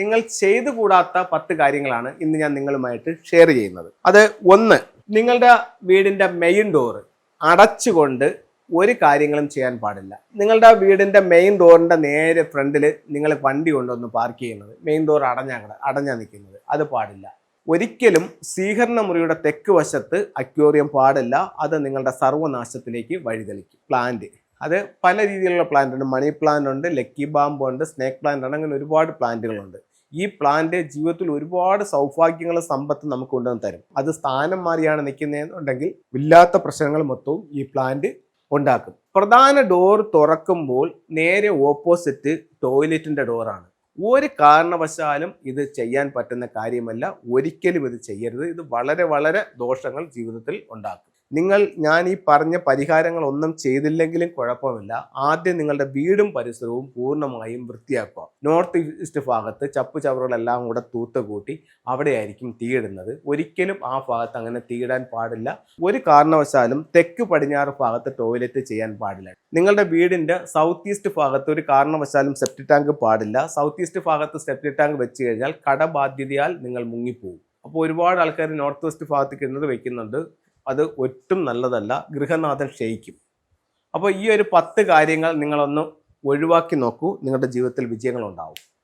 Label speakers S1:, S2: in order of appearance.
S1: നിങ്ങൾ ചെയ്തു കൂടാത്ത പത്ത് കാര്യങ്ങളാണ് ഇന്ന് ഞാൻ നിങ്ങളുമായിട്ട് ഷെയർ ചെയ്യുന്നത്. അത് ഒന്ന് നിങ്ങളുടെ വീടിന്റെ മെയിൻ ഡോറ് അടച്ചുകൊണ്ട് ഒരു കാര്യങ്ങളും ചെയ്യാൻ പാടില്ല. നിങ്ങളുടെ വീടിന്റെ മെയിൻ ഡോറിന്റെ നേരെ ഫ്രണ്ടിൽ നിങ്ങൾ വണ്ടി കൊണ്ടൊന്ന് പാർക്ക് ചെയ്യുന്നത്. മെയിൻ ഡോർ അടഞ്ഞ അടഞ്ഞ അടഞ്ഞാ നിൽക്കുന്നത്. അത് പാടില്ല. ഒരിക്കലും സ്വീകരണ മുറിയുടെ തെക്ക് വശത്ത് അക്വേറിയം പാടില്ല. അത് നിങ്ങളുടെ സർവനാശത്തിലേക്ക് വഴിതെളിക്കും. പ്ലാന്റ് അത് പല രീതിയിലുള്ള പ്ലാന്റ് ഉണ്ട്. മണി പ്ലാന്റ് ഉണ്ട് ലക്കി ബാമ്പ് ഉണ്ട് സ്നേക്ക് പ്ലാന്റ് ഉണ്ട് അങ്ങനെ ഒരുപാട് പ്ലാന്റുകളുണ്ട് ഈ പ്ലാന്റ് ജീവിതത്തിൽ ഒരുപാട് സൗഭാഗ്യങ്ങളും സമ്പത്തും നമുക്ക് കൊണ്ടുവന്ന് തരും. അത് സ്ഥാനം മാറിയാണ് നിൽക്കുന്നതെന്നുണ്ടെങ്കിൽ ഇല്ലാത്ത പ്രശ്നങ്ങൾ മൊത്തവും ഈ പ്ലാന്റ് ഉണ്ടാക്കും. പ്രധാന ഡോർ തുറക്കുമ്പോൾ നേരെ ഓപ്പോസിറ്റ് ടോയ്ലറ്റിന്റെ ഡോറാണ് ഒരു കാരണവശാലും ഇത് ചെയ്യാൻ പറ്റുന്ന കാര്യമല്ല. ഒരിക്കലും ഇത് ചെയ്യരുത്. ഇത് വളരെ വളരെ ദോഷങ്ങൾ ജീവിതത്തിൽ ഉണ്ടാക്കും. നിങ്ങൾ ഞാൻ ഈ പറഞ്ഞ പരിഹാരങ്ങളൊന്നും ചെയ്തില്ലെങ്കിലും കുഴപ്പമില്ല. ആദ്യം നിങ്ങളുടെ വീടും പരിസരവും പൂർണമായും വൃത്തിയാക്കുക. നോർത്ത് ഈസ്റ്റ് ഭാഗത്ത് ചപ്പ് ചവറുകളെല്ലാം കൂടെ തൂത്ത് കൂട്ടി അവിടെയായിരിക്കും തീയിടുന്നത്. ഒരിക്കലും ആ ഭാഗത്ത് അങ്ങനെ തീയിടാൻ പാടില്ല. ഒരു കാരണവശാലും തെക്ക് പടിഞ്ഞാറ് ഭാഗത്ത് ടോയ്ലറ്റ് ചെയ്യാൻ പാടില്ല. നിങ്ങളുടെ വീടിന്റെ സൗത്ത് ഈസ്റ്റ് ഭാഗത്ത് ഒരു കാരണവശാലും സെപ്റ്റി ടാങ്ക് പാടില്ല. സൗത്ത് ഈസ്റ്റ് ഭാഗത്ത് സെപ്റ്റി ടാങ്ക് വെച്ച് കഴിഞ്ഞാൽ കടബാധ്യതയാൽ നിങ്ങൾ മുങ്ങിപ്പോകും അപ്പോൾ ഒരുപാട് ആൾക്കാർ നോർത്ത് വെസ്റ്റ് ഭാഗത്ത് കിണർ വെക്കുന്നുണ്ട്. അത് ഒട്ടും നല്ലതല്ല. ഗൃഹനാഥൻ ക്ഷയിക്കും. അപ്പോൾ ഈ ഒരു പത്ത് കാര്യങ്ങൾ നിങ്ങളൊന്ന് ഒഴിവാക്കി നോക്കൂ. നിങ്ങളുടെ ജീവിതത്തിൽ വിജയങ്ങൾ ഉണ്ടാവും